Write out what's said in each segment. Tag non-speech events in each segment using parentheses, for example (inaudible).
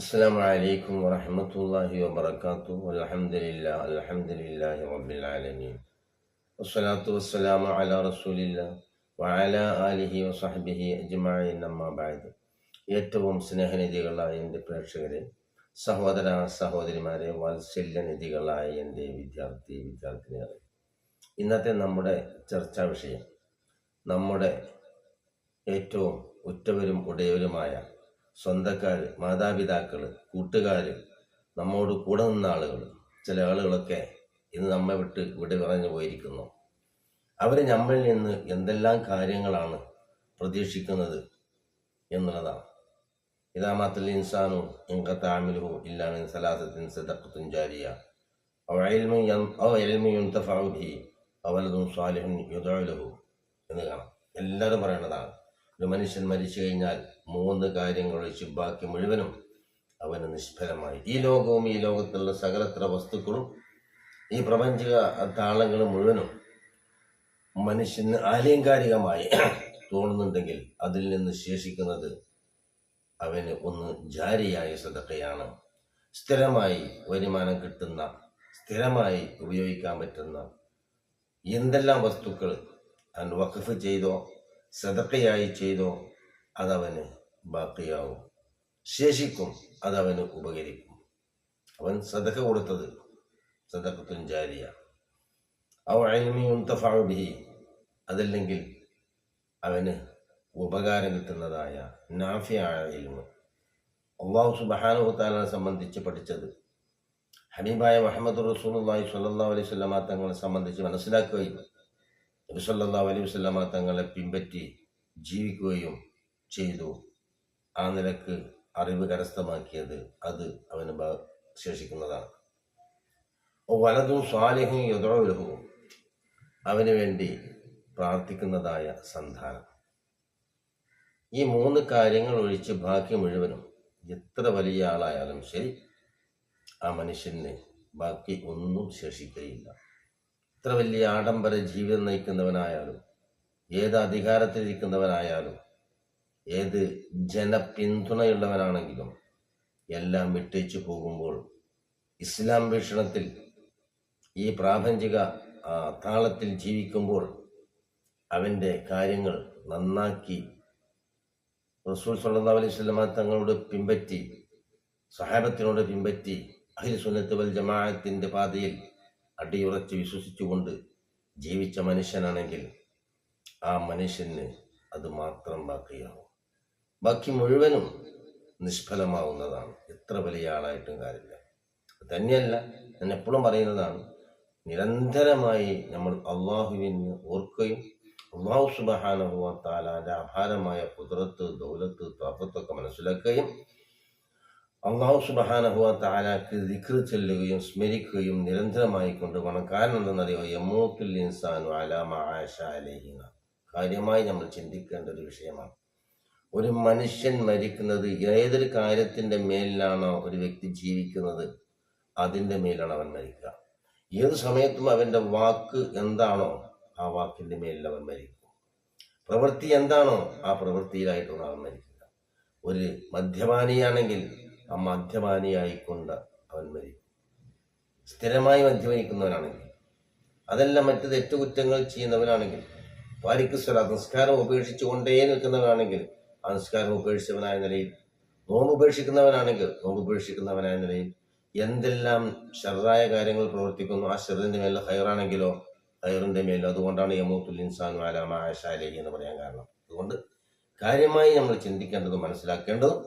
السلام عليكم ورحمة الله وبركاته والحمد لله الحمد لله رب العالمين والصلاة والسلام على رسول الله وعلى آله وصحبه أجمعين أما بعد ഏറ്റവും സ്നേഹനിധികളായ എൻ്റെ പ്രേക്ഷകരെ സഹോദര സഹോദരിമാരെ വാത്സല്യനിധികളായ എൻ്റെ വിദ്യാർത്ഥി വിദ്യാർത്ഥിനികളെ ഇന്നത്തെ നമ്മുടെ ചർച്ചാ വിഷയം നമ്മുടെ ഏറ്റവും ഉറ്റവരും ഉടയവരുമായ സ്വന്തക്കാർ മാതാപിതാക്കൾ കൂട്ടുകാർ നമ്മോട് കൂടെ നിന്ന ആളുകൾ ചില ആളുകളൊക്കെ ഇന്ന് നമ്മെ വിട്ട് ഇവിടെ പറഞ്ഞു പോയിരിക്കുന്നു. അവർ നമ്മളിൽ നിന്ന് എന്തെല്ലാം കാര്യങ്ങളാണ് പ്രതീക്ഷിക്കുന്നത് എന്നുള്ളതാണ്. ഇതാമാത്തൽ ഇൻസാനു ഇൻകത്താമിലുഹു ഇല്ലാമിൻ സലാസത്തിൻ സദഖത്തുൻ ജാരിയ. അവലതും സ്വാലിഹും യുദഉ എന്ന് കാണാം. എല്ലാവരും പറയേണ്ടതാണ്. ഒരു മനുഷ്യൻ മരിച്ചു കഴിഞ്ഞാൽ മൂന്ന് കാര്യങ്ങൾ ഒഴിച്ച് ബാക്കി മുഴുവനും അവന് നിഷ്ഫലമായി. ഈ ലോകവും ഈ ലോകത്തുള്ള സകലത്ര വസ്തുക്കളും ഈ പ്രപഞ്ചിക താളങ്ങൾ മുഴുവനും മനുഷ്യന് ആലങ്കാരികമായി തോന്നുന്നുണ്ടെങ്കിൽ അതിൽ നിന്ന് ശേഷിക്കുന്നത് അവന് ഒന്ന് ജാരിയായ സദക്കയാണ്. സ്ഥിരമായി വരുമാനം കിട്ടുന്ന സ്ഥിരമായി ഉപയോഗിക്കാൻ പറ്റുന്ന എന്തെല്ലാം വസ്തുക്കൾ അവൻ വഖഫ് ചെയ്തോ സദക്കയായി ചെയ്തോ അതവന് ബാക്കിയാവും. ശേഷിക്കും അതവന് ഉപകരിക്കും. അവൻ സദക്ക കൊടുത്തത് സദക്കത്തും ജാരിയ. അവ ബിഹി അതല്ലെങ്കിൽ അവന് ഉപകാരം കിട്ടുന്നതായ നാഫിയായ ഇൽമ്. അള്ളാഹു സുബാനുഹു താലിനെ സംബന്ധിച്ച് പഠിച്ചത് ഹബീബായ മുഹമ്മദ് റസൂലുള്ളാഹി സ്വല്ലാ അലൈഹി സ്വല്ലാ തങ്ങളെ സംബന്ധിച്ച് മനസ്സിലാക്കുകയും നബി സല്ലല്ലാഹു അലൈഹി വസല്ലമ തങ്ങളെ പിൻപറ്റി ജീവിക്കുകയും ചെയ്തു. ആ നിലയ്ക്ക് അറിവ് കരസ്ഥമാക്കിയത് അത് അവന് ശേഷിക്കുന്നതാണ്. വലതും സ്വാലിഹും യഥോലഹവും അവന് വേണ്ടി പ്രാർത്ഥിക്കുന്നതായ സന്താനം. ഈ മൂന്ന് കാര്യങ്ങൾ ഒഴിച്ച് ബാക്കി മുഴുവനും എത്ര വലിയ ആളായാലും ശരി ആ മനുഷ്യന് ബാക്കി ഒന്നും ശേഷിക്കുകയില്ല. എത്ര വലിയ ആഡംബര ജീവിതം നയിക്കുന്നവനായാലും ഏത് അധികാരത്തിലിരിക്കുന്നവനായാലും ഏത് ജനപിന്തുണയുള്ളവനാണെങ്കിലും എല്ലാം വിട്ടേച്ചു പോകുമ്പോൾ ഇസ്ലാം വീക്ഷണത്തിൽ ഈ പ്രാപഞ്ചിക താളത്തിൽ ജീവിക്കുമ്പോൾ അവന്റെ കാര്യങ്ങൾ നന്നാക്കി റസൂൽ സല്ലല്ലാഹു അലൈഹി വസല്ലമ തങ്ങളോട് പിൻപറ്റി സഹാബത്തിനോട് പിൻപറ്റി അഹിൽ സുന്നത്ത് വൽ ജമാഅത്തിന്റെ പാതയിൽ അടിയുറച്ച് വിശ്വസിച്ചുകൊണ്ട് ജീവിച്ച മനുഷ്യനാണെങ്കിൽ ആ മനുഷ്യന് അത് മാത്രം ബാക്കിയാവും. ബാക്കി മുഴുവനും നിഷ്ഫലമാവുന്നതാണ്. എത്ര വലിയ ആളായിട്ടും കാര്യമില്ല. തന്നെയല്ല ഞാൻ എപ്പോഴും പറയുന്നതാണ് നിരന്തരമായി നമ്മൾ അള്ളാഹുവിന് ഓർക്കുകയും അള്ളാഹു സുബഹാനഹുവ താലാന്റെ അപാരമായ കുതിരത്ത് ദൗലത്ത് താപത്തൊക്കെ മനസ്സിലാക്കുകയും അള്ളാഹു സുബഹാനഹുവ താലാക്ക് ദിക്ർ ചെല്ലുകയും സ്മരിക്കുകയും നിരന്തരമായി കൊണ്ടുപോകണം കാരണം എന്തെന്നറിയോ യമൂത്തുൽ ഇൻസാനു അലാമ കാര്യമായി നമ്മൾ ചിന്തിക്കേണ്ട ഒരു വിഷയമാണ്. ഒരു മനുഷ്യൻ മരിക്കുന്നത് ഏതൊരു കാര്യത്തിന്റെ മേലിലാണോ ഒരു വ്യക്തി ജീവിക്കുന്നത് അതിന്റെ മേലാണ് അവൻ മരിക്കുക. ഏത് സമയത്തും അവന്റെ വാക്ക് എന്താണോ ആ വാക്കിന്റെ മേലിൽ അവൻ മരിക്കും. പ്രവൃത്തി എന്താണോ ആ പ്രവൃത്തിയിലായിട്ടാണ് അവൻ മരിക്കുക. ഒരു മദ്യപാനിയാണെങ്കിൽ മദ്യപാനിയായിക്കൊണ്ട് അവൻ മരിക്കും. സ്ഥിരമായി മദ്യപാനിക്കുന്നവനാണെങ്കിൽ അതല്ല മറ്റ് തെറ്റുകുറ്റങ്ങൾ ചെയ്യുന്നവനാണെങ്കിൽ വാരിക്ക് സ്വല നിസ്കാരം ഉപേക്ഷിച്ചു കൊണ്ടേ നിൽക്കുന്നവനാണെങ്കിൽ ആ നിസ്കാരം ഉപേക്ഷിച്ചവനായ നിലയിൽ നോമ്പ് ഉപേക്ഷിക്കുന്നവനാണെങ്കിൽ നോമ്പ് ഉപേക്ഷിക്കുന്നവനായ നിലയിൽ എന്തെല്ലാം ഷെറായ കാര്യങ്ങൾ പ്രവർത്തിക്കുന്നു ആ ഷെറിന്റെ മേൽ ഹയറാണെങ്കിലോ ഹയറിന്റെ മേലോ അതുകൊണ്ടാണ് യമൂത്തുൽ ഇൻസാൻ ആലാമ ആശാലേഹി എന്ന് പറയാൻ കാരണം. അതുകൊണ്ട് കാര്യമായി നമ്മൾ ചിന്തിക്കേണ്ടതും മനസ്സിലാക്കേണ്ടതും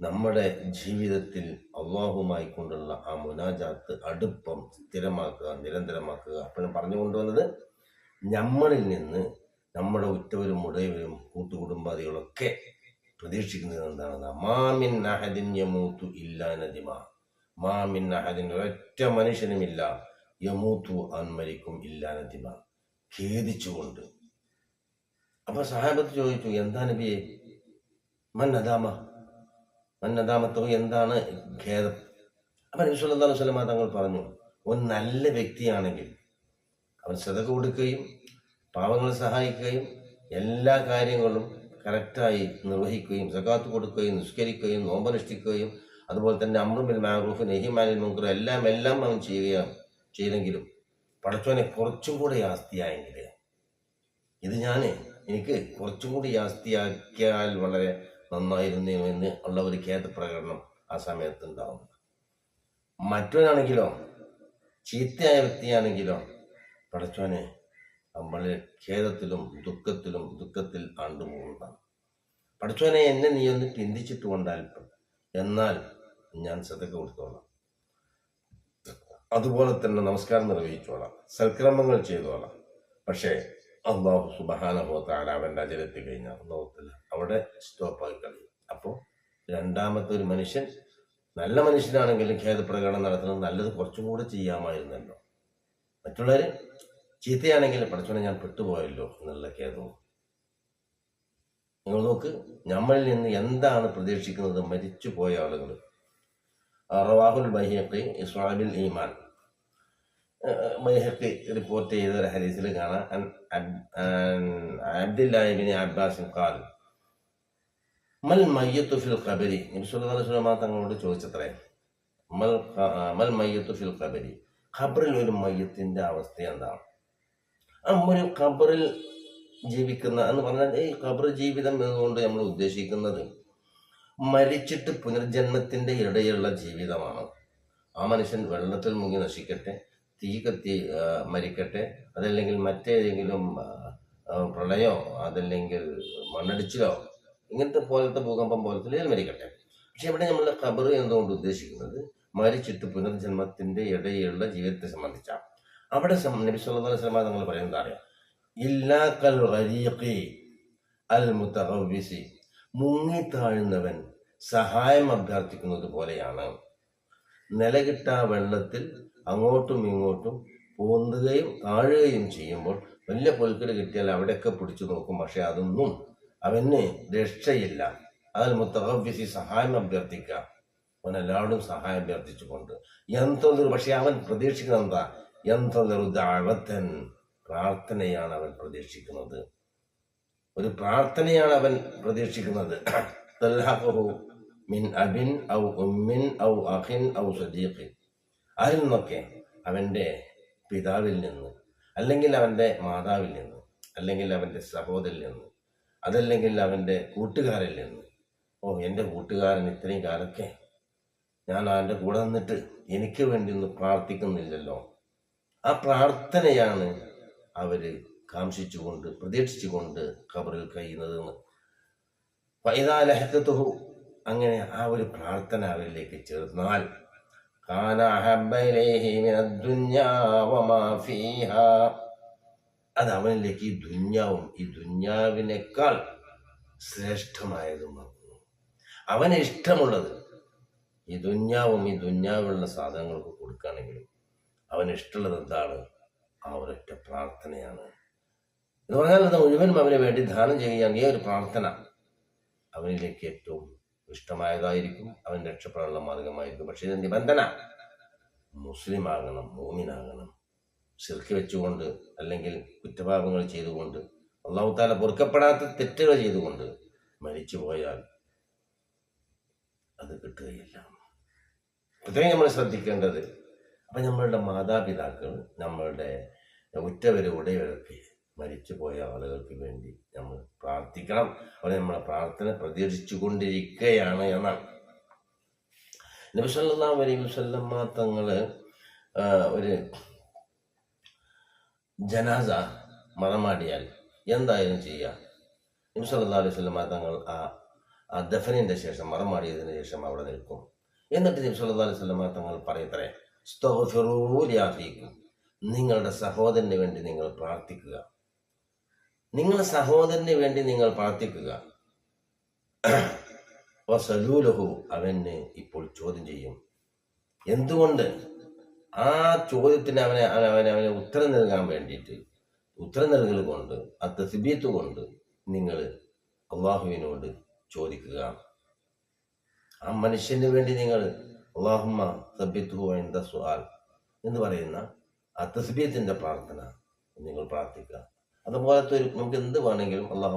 നമ്മുടെ ജീവിതത്തിൽ അള്ളാഹുമായി കൊണ്ടുള്ള ആ മുനാജാത്ത് അടുപ്പം സ്ഥിരമാക്കുക നിരന്തരമാക്കുക. അപ്പോഴും പറഞ്ഞു കൊണ്ടുവന്നത് നമ്മളിൽ നിന്ന് നമ്മുടെ ഉറ്റവരും ഉടയവരും കൂട്ടുകുടുംബാദികളൊക്കെ പ്രതീക്ഷിക്കുന്നത് എന്താണ്? മാമിൻ അഹദിൻ യമൂത്തു ഇല്ലാ നദിമ. മാമിൻ അഹദിൻ ഒരൊറ്റ മനുഷ്യനുമില്ല. യമൂത്തു അന്മരിക്കും ഇല്ലാ നദിമ. ഖേദിച്ചുകൊണ്ട്. അപ്പൊ സഹാബത്ത് ചോദിച്ചു എന്താ നബിയെ? മൻ നദാമ? മൻ നദാമത്തോ എന്താണ് ഖേദം? അപ്പൊ അലൈഹി വസല്ലമ തങ്ങൾ പറഞ്ഞു ഒരു നല്ല വ്യക്തിയാണെങ്കിൽ അവൻ ശ്രദ്ധ കൊടുക്കുകയും പാവങ്ങളെ സഹായിക്കുകയും എല്ലാ കാര്യങ്ങളും കറക്റ്റായി നിർവഹിക്കുകയും സകാത്ത് കൊടുക്കുകയും നിസ്കരിക്കുകയും നോമ്പനുഷ്ഠിക്കുകയും അതുപോലെ തന്നെ അമ്രുബിൽ മാറൂഫ് നെഹിമാലിൽ മുങ്കർ എല്ലാം എല്ലാം അവൻ ചെയ്യുകയാണ് ചെയ്തെങ്കിലും പടച്ചോനെ കുറച്ചും കൂടെ ആസ്തിയായെങ്കിൽ ഇത് ഞാൻ എനിക്ക് കുറച്ചും കൂടി ആസ്തിയാക്കിയാൽ വളരെ നന്നായിരുന്നു എന്ന് ഉള്ള ഒരു ഖേദപ്രകടനം ആ സമയത്ത് ഉണ്ടാവും മറ്റവനാണെങ്കിലോ ചീത്തയായ വ്യക്തിയാണെങ്കിലോ പടച്ചോനെ നമ്മളെ ഖേദത്തിലും ദുഃഖത്തിലും ദുഃഖത്തിൽ ആണ്ടുപോകുന്നതാണ് പടച്ചോനെ എന്നെ നീ ഒന്ന് ചിന്തിച്ചിട്ട് കൊണ്ടാൽ എന്നാൽ ഞാൻ ശ്രദ്ധ കൊടുത്തോളാം. അതുപോലെ തന്നെ നമസ്കാരം നിർവഹിച്ചോളാം. സൽക്രമങ്ങൾ ചെയ്തോളാം. പക്ഷേ അള്ളാഹു സുബഹാനഹോത്താല അവന്റെ അജലെത്തി കഴിഞ്ഞാൽ അള്ളാഹുത്തല്ല അവിടെ സ്റ്റോപ്പായി കളയും. അപ്പോൾ രണ്ടാമത്തെ ഒരു മനുഷ്യൻ നല്ല മനുഷ്യനാണെങ്കിലും ഖേദപ്രകടനം നടത്തുന്നത് നല്ലത് കുറച്ചും കൂടെ ചെയ്യാമായിരുന്നല്ലോ. മറ്റുള്ളവർ ചീത്തയാണെങ്കിൽ പഠിച്ചോനെ ഞാൻ പെട്ടുപോയല്ലോ എന്നുള്ള ഖേദവും. നിങ്ങൾ നോക്ക് നമ്മളിൽ നിന്ന് എന്താണ് പ്രതീക്ഷിക്കുന്നത്? മരിച്ചു പോയ ആളുകൾ റവാഹുൽ ബഹിയത്തെ ഇസ്വാബിൽ ഈമാൻ. ബഹിയഖി റിപ്പോർട്ട് ചെയ്ത ഒരു ഹരീസിൽ കാണാം. അൻ അബ്ബാസിൻ ഖാൽ മൽ മയ്യത്തു ഫിൽ കബരി വസല്ലം തങ്ങളോട് ചോദിച്ചത്രേ മൽ മൽ മയ്യത്തു ഫിൽ കബരി ഖബറിൽ ഒരു മയ്യത്തിന്റെ അവസ്ഥ എന്താണ് ഒരു ഖബറിൽ ജീവിക്കുന്ന എന്ന് പറഞ്ഞാൽ ഈ ഖബർ ജീവിതം എന്നുകൊണ്ട് നമ്മൾ ഉദ്ദേശിക്കുന്നത്? മരിച്ചിട്ട് പുനർജന്മത്തിന്റെ ഇടയുള്ള ജീവിതമാണ്. ആ മനുഷ്യൻ വെള്ളത്തിൽ മുങ്ങി നശിക്കട്ടെ തീ കത്തി മരിക്കട്ടെ. അതല്ലെങ്കിൽ മറ്റേതെങ്കിലും പ്രളയോ അതല്ലെങ്കിൽ മണ്ണടിച്ചിലോ ഇങ്ങനത്തെ പോലത്തെ ഭൂകമ്പം പോലത്തെ മരിക്കട്ടെ. പക്ഷെ ഇവിടെ നമ്മൾ ഖബർ എന്തുകൊണ്ട് ഉദ്ദേശിക്കുന്നത്? മരിച്ചിട്ട് പുനർജന്മത്തിന്റെ ഇടയിലുള്ള ജീവിതത്തെ സംബന്ധിച്ചാണ് അവിടെ നബി സല്ലല്ലാഹു അലൈഹി വസല്ലം പറയുന്നത് അറിയാം? ഇല്ലാ കൽ ഗരീഖി അൽ മുതഗവ്വിസി മുങ്ങിത്താഴുന്നവൻ സഹായം അഭ്യർത്ഥിക്കുന്നത് പോലെയാണ്. നിലകിട്ട വെള്ളത്തിൽ അങ്ങോട്ടും ഇങ്ങോട്ടും പോന്തുകയും താഴുകയും ചെയ്യുമ്പോൾ വലിയ പുൽക്കട് കിട്ടിയാൽ അവിടെയൊക്കെ പിടിച്ചു നോക്കും. പക്ഷെ അതൊന്നും അവന് രക്ഷയില്ല. അതിൽ മുത്തഹബിസി സഹായം അഭ്യർത്ഥിക്കുക. അവൻ എല്ലാവരും സഹായം അഭ്യർത്ഥിച്ചുകൊണ്ട്. എന്തൊരു പക്ഷെ അവൻ പ്രതീക്ഷിക്കുന്നത് എന്താ? ദാവത്തൻ പ്രാർത്ഥനയാണ് അവൻ പ്രതീക്ഷിക്കുന്നത്. ഒരു പ്രാർത്ഥനയാണ് അവൻ പ്രതീക്ഷിക്കുന്നത്. (clears throat) മിൻ അബിൻ ഔ ഉമ്മിൻ ഔ അഖിൻ ഔ സദീഖിൻ. അതിൽ നിന്നൊക്കെ അവന്റെ പിതാവിൽ നിന്ന് അല്ലെങ്കിൽ അവന്റെ മാതാവിൽ നിന്ന് അല്ലെങ്കിൽ അവന്റെ സഹോദരിൽ നിന്ന് അതല്ലെങ്കിൽ അവന്റെ കൂട്ടുകാരിൽ നിന്ന്. ഓ എന്റെ കൂട്ടുകാരൻ ഇത്രയും കാലൊക്കെ ഞാൻ അവന്റെ കൂടെ നിന്നിട്ട് എനിക്ക് വേണ്ടി ഒന്ന് പ്രാർത്ഥിക്കുന്നില്ലല്ലോ. ആ പ്രാർത്ഥനയാണ് അവർ കാംക്ഷിച്ചുകൊണ്ട് പ്രതീക്ഷിച്ചുകൊണ്ട് ഖബറിൽ കഴിയുന്നതെന്ന്. പൈതാലഹത്തു അങ്ങനെ ആ ഒരു പ്രാർത്ഥന അവരിലേക്ക് ചേർന്നാൽ അത് അവനിലേക്ക് ഈ ദുന്യാവും ഈ ദുന്യാവിനേക്കാൾ ശ്രേഷ്ഠമായതുമാകുന്നു അവന് ഇഷ്ടമുള്ളത് ഈ ദുന്യാവും ഈ ദുന്യാവിലുള്ള സാധനങ്ങൾക്ക് കൊടുക്കുകയാണെങ്കിലും അവന് ഇഷ്ടമുള്ളത് എന്താണ്? ആ ഒരൊറ്റ പ്രാർത്ഥനയാണ്. എന്ന് പറഞ്ഞാൽ മുഴുവനും അവന് വേണ്ടി ദാനം ചെയ്യുകയാണ് ഈ ഒരു പ്രാർത്ഥന അവനിലേക്ക് ഏറ്റവും ഇഷ്ടമായതായിരിക്കും. അവൻ രക്ഷപ്പെടാനുള്ള മാർഗമായിരിക്കും. പക്ഷേ ഇത് നിബന്ധന. മുസ്ലിം ആകണം മോമിനാകണം ശിർക്ക് വെച്ചുകൊണ്ട് അല്ലെങ്കിൽ കുറ്റപാപങ്ങൾ ചെയ്തുകൊണ്ട് അള്ളാഹുത്താല പൊറുക്കപ്പെടാത്ത തെറ്റുകൾ ചെയ്തുകൊണ്ട് മരിച്ചു പോയാൽ അത് കിട്ടുകയില്ല. പ്രത്യേകം നമ്മൾ ശ്രദ്ധിക്കേണ്ടത് അപ്പം നമ്മളുടെ മാതാപിതാക്കൾ നമ്മളുടെ ഉറ്റവരും ഉടയവരൊക്കെ മരിച്ചു പോയ ആളുകൾക്ക് വേണ്ടി നമ്മൾ പ്രാർത്ഥിക്കണം. അവർ നമ്മളെ പ്രാർത്ഥന പ്രതീക്ഷിച്ചു കൊണ്ടിരിക്കുകയാണ് എന്നാണ് നബിസല്ലാം അലൈഹി വസല്ലമ തങ്ങൾ ഒരു ജനാസ മറമാടിയാൽ എന്തായാലും ചെയ്യുക നബിസല്ലാ അലൈഹി വസല്ലമ തങ്ങൾ ആ ആ ദഫനിന്റെ ശേഷം മറമാടിയതിന് ശേഷം അവിടെ നിൽക്കും. എന്നിട്ട് നബിസല്ലാ അലൈഹി വസല്ലമ തങ്ങൾ പറയത്രേ സ്തോഫിറൂലിയാഫിക്കും ലിഅഖീക്കും." നിങ്ങളുടെ സഹോദരന് വേണ്ടി നിങ്ങൾ പ്രാർത്ഥിക്കുക. നിങ്ങളുടെ സഹോദരന് വേണ്ടി നിങ്ങൾ പ്രാർത്ഥിക്കുക. വസലൂലഹു അവന് ഇപ്പോൾ ചോദ്യം ചെയ്യും. എന്തുകൊണ്ട്? ആ ചോദ്യത്തിന് അവനെ അവനെ അവനെ ഉത്തരം നൽകാൻ വേണ്ടിയിട്ട് ഉത്തരം നൽകൽ കൊണ്ട് ആ തസിബീത്ത് കൊണ്ട് നിങ്ങൾ അള്ളാഹുവിനോട് ചോദിക്കുക. ആ മനുഷ്യന് വേണ്ടി നിങ്ങൾ അള്ളാഹുമ്മ സബ്ബിത്തു എന്താ സുഹാൽ എന്ന് പറയുന്ന ആ തസ്ബീത്തിന്റെ പ്രാർത്ഥന നിങ്ങൾ പ്രാർത്ഥിക്കുക. അതുപോലത്തെ ഒരു നമുക്ക് എന്ത് വേണമെങ്കിലും അള്ളാഹു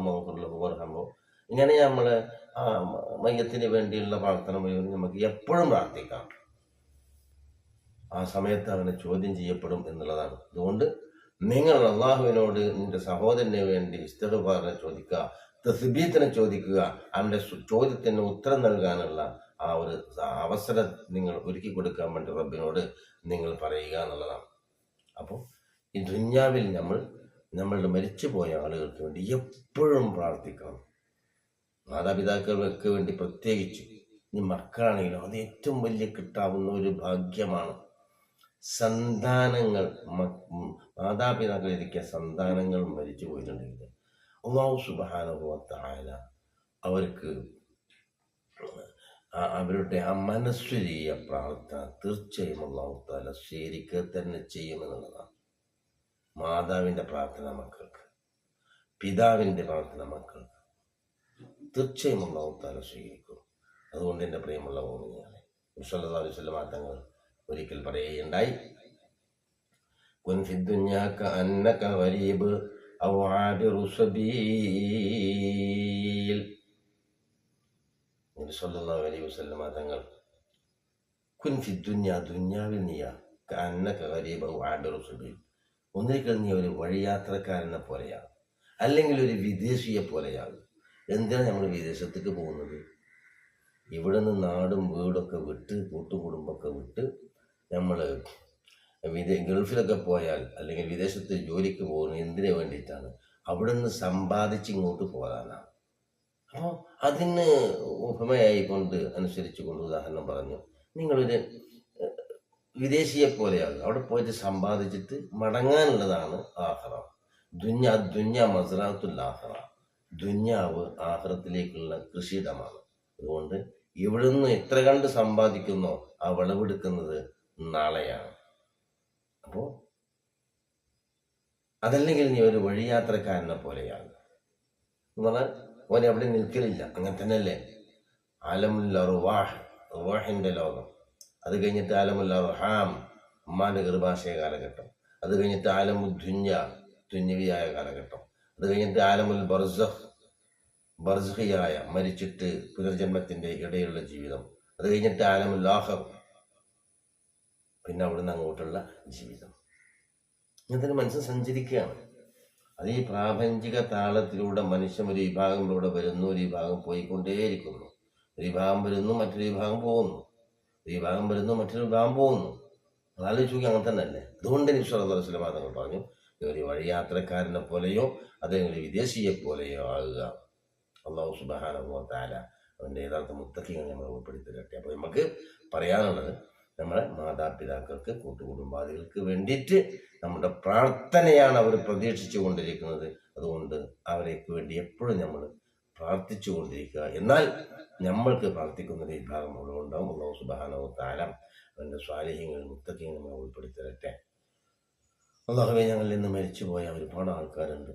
പറയുമ്പോൾ ഇങ്ങനെ നമ്മൾ ആ മയ്യത്തിന് വേണ്ടിയുള്ള പ്രാർത്ഥന നമുക്ക് എപ്പോഴും പ്രാർത്ഥിക്കാം. ആ സമയത്ത് അവനെ ചോദ്യം ചെയ്യപ്പെടും എന്നുള്ളതാണ്. അതുകൊണ്ട് നിങ്ങൾ അള്ളാഹുവിനോട് നിന്റെ സഹോദരന് വേണ്ടി ഇസ്തഫാറിനെ ചോദിക്കുക തസ്ബീത്തിനെ ചോദിക്കുക അവന്റെ സു- ചോദ്യത്തിന് ഉത്തരം നൽകാനുള്ള ആ ഒരു അവസരം നിങ്ങൾ ഒരുക്കി കൊടുക്കാൻ വേണ്ടി റബ്ബിനോട് നിങ്ങൾ പറയുക എന്നുള്ളതാണ്. അപ്പോൾ ഈ ദുന്യാവിൽ നമ്മൾ നമ്മളുടെ മരിച്ചുപോയ ആളുകൾക്ക് വേണ്ടി എപ്പോഴും പ്രാർത്ഥിക്കണം മാതാപിതാക്കൾക്ക് വേണ്ടി പ്രത്യേകിച്ച് ഇനി മക്കളാണെങ്കിലും അത് ഏറ്റവും വലിയ കിട്ടാവുന്ന ഒരു ഭാഗ്യമാണ്. സന്താനങ്ങൾ മാതാപിതാക്കളിരിക്കുക സന്താനങ്ങൾ മരിച്ചു പോയിട്ടുണ്ടെങ്കിൽ അള്ളാഹു സുബാനുഭവത്തായ അവർക്ക് അവരുടെ ആ മനസ്സുരീയ പ്രാർത്ഥന തീർച്ചയായും അള്ളാഹു താല സ്വീകരിക്കുക തന്നെ ചെയ്യുമെന്നുള്ളതാണ് മാതാവിന്റെ പ്രാർത്ഥന മക്കൾക്ക് പിതാവിന്റെ പ്രാർത്ഥന മക്കൾക്ക് തീർച്ചയായും ഉള്ള താല സ്വീകരിക്കും. അതുകൊണ്ട് എന്റെ പ്രിയമുള്ള മോമിനിയാണ് മുസല്ലാ വസ്ലം തങ്ങൾ ഒരിക്കൽ പറയുകയുണ്ടായി കുൻ ഫി ദുനിയാക അന്നക വരീബ് ഔ ആബിറു സബീൽ. നബി അലൈഹി വസല്ലം തങ്ങൾ കുൻ ഫി ദുനിയ നീയ അന്നക വരീബ് ഔ ആബിറു സബീൽ. ഒന്നിരിക്കൽ നീ ഒരു വഴിയാത്രക്കാരനെ പോലെയാണ്. അല്ലെങ്കിൽ ഒരു വിദേശിയെ പോലെയാകും എന്തിനാണ് നമ്മൾ വിദേശത്തേക്ക് പോകുന്നത്? ഇവിടെ നിന്ന് നാടും വീടൊക്കെ വിട്ട് കൂട്ടുകുടുംബമൊക്കെ വിട്ട് നമ്മൾ വിദേ ഗൾഫിലൊക്കെ പോയാൽ അല്ലെങ്കിൽ വിദേശത്ത് ജോലിക്ക് പോകുന്നത് എന്തിനു വേണ്ടിയിട്ടാണ്? അവിടെ നിന്ന് സമ്പാദിച്ച് ഇങ്ങോട്ട് പോകാനാണ് അപ്പോൾ അതിന് ഉപമയായിക്കൊണ്ട് അനുസരിച്ച് കൊണ്ട് ഉദാഹരണം പറഞ്ഞു. നിങ്ങളൊരു വിദേശിയെ പോലെയാണ് അവിടെ പോയിട്ട് സമ്പാദിച്ചിട്ട് മടങ്ങാനുള്ളതാണ് ആഹ്റം. ദുഞ്ഞ ദുഞ്ഞ മസറാത്തുൽ ആഹ്റ. ദുഞ്ഞാവ് ആഹ്റത്തിലേക്കുള്ള കൃഷിയിടമാണ്. അതുകൊണ്ട് ഇവിടുന്ന് എത്ര കണ്ട് സമ്പാദിക്കുന്നോ ആ വിളവെടുക്കുന്നത് നാളെയാണ്. അപ്പോൾ അതല്ലെങ്കിൽ നീ ഒരു വഴിയാത്രക്കാരനെ പോലെയാണ് എന്ന് പറഞ്ഞാൽ ഓൻ എവിടെ നിൽക്കലില്ല. അങ്ങനെ തന്നെയല്ലേ? ആലമുല്ല റുവാഹ് റുവാഹിന്റെ ലോകം. അത് കഴിഞ്ഞിട്ട് ആലമുല്ല അർഹാം ഉമ്മാന്റെ ഗർഭാശയ കാലഘട്ടം. അത് കഴിഞ്ഞിട്ട് ആലമുൽ ധുഞ്ഞ തുഞ്ഞവിയായ കാലഘട്ടം. അത് കഴിഞ്ഞിട്ട് ആലമുൽ ബർസഹ് ബർസഹിയായ മരിച്ചിട്ട് പുനർജന്മത്തിന്റെ ഇടയിലുള്ള ജീവിതം. അത് കഴിഞ്ഞിട്ട് ആലമുൽ ലാഹർ പിന്നെ അവിടുന്ന് അങ്ങോട്ടുള്ള ജീവിതം. ഇങ്ങനത്തെ മനസ്സ് സഞ്ചരിക്കുകയാണ്. അത് ഈ പ്രാപഞ്ചിക താളത്തിലൂടെ മനുഷ്യൻ ഒരു വിഭാഗങ്ങളിലൂടെ വരുന്നു ഒരു വിഭാഗം പോയിക്കൊണ്ടേയിരിക്കുന്നു. ഒരു വിഭാഗം വരുന്നു മറ്റൊരു വിഭാഗം പോകുന്നു. ഒരു വിഭാഗം വരുന്നു മറ്റൊരു വിഭാഗം പോകുന്നു. അതാലോചിച്ച് നോക്കി അങ്ങനെ തന്നെ അല്ലേ അതുകൊണ്ട് നിശ്വരസ്ലമാ തങ്ങൾ പറഞ്ഞു ഒരു വഴിയാത്രക്കാരനെ പോലെയോ അല്ലെങ്കിൽ വിദേശിയെ പോലെയോ ആകുക. അള്ളാഹു സുബാനുഭവ താല അവന്റെ യഥാർത്ഥ മുത്തക്കിങ്ങൾ നമ്മൾ ഉൾപ്പെടുത്തി തരട്ടെ അപ്പോൾ നമുക്ക് പറയാനുള്ളത് നമ്മളെ മാതാപിതാക്കൾക്ക് കൂട്ടുകുടുംബാദികൾക്ക് വേണ്ടിയിട്ട് നമ്മുടെ പ്രാർത്ഥനയാണ് അവർ പ്രതീക്ഷിച്ചു കൊണ്ടിരിക്കുന്നത് അതുകൊണ്ട് അവരേക്ക് വേണ്ടി എപ്പോഴും നമ്മൾ പ്രാർത്ഥിച്ചു കൊണ്ടിരിക്കുക എന്നാൽ നമ്മൾക്ക് പ്രാർത്ഥിക്കുന്ന ഒരു വിഭാഗം അവിടെ ഉണ്ടാവും അള്ളാഹു സുബാനോ താലം അവന്റെ സ്വാലിഹ്യങ്ങൾ മുത്തക്കിങ്ങൾ നമ്മളെ ഉൾപ്പെടുത്തരട്ടെ. അള്ളാഹുവെ ഞങ്ങളിൽ നിന്ന് മരിച്ചുപോയ ഒരുപാട് ആൾക്കാരുണ്ട്.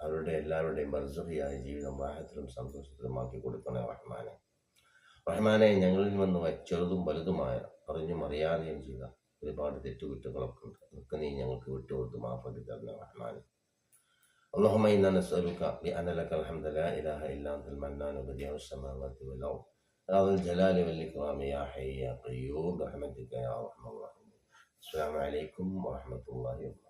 അവരുടെ എല്ലാവരുടെയും ബർസഹിയായ ജീവിതം വാഹത്തിലും സന്തോഷത്തിലുമാക്കി കൊടുക്കണേ റഹ്മാനെ. റഹ്മാനെ ഞങ്ങളിൽ വന്ന് ചെറുതും വലുതുമായ അറിഞ്ഞും അറിയാതെയും ചെയ്ത ഒരുപാട് തെറ്റുകുറ്റങ്ങളൊക്കെ ഉണ്ട്. അതൊക്കെ നീ ഞങ്ങൾക്ക് വിട്ടുകൊടുത്ത് മാഫതി തരണേ റഹ്മാനെ. اللهم إنا نسألك بأن لك الحمد لا إله إلا أنت المنان بديع السماوات والأرض. يا الجلال والإكرام يا حي يا قيوم. برحمتك يا أرحم الراحمين. السلام عليكم ورحمة الله وبركاته.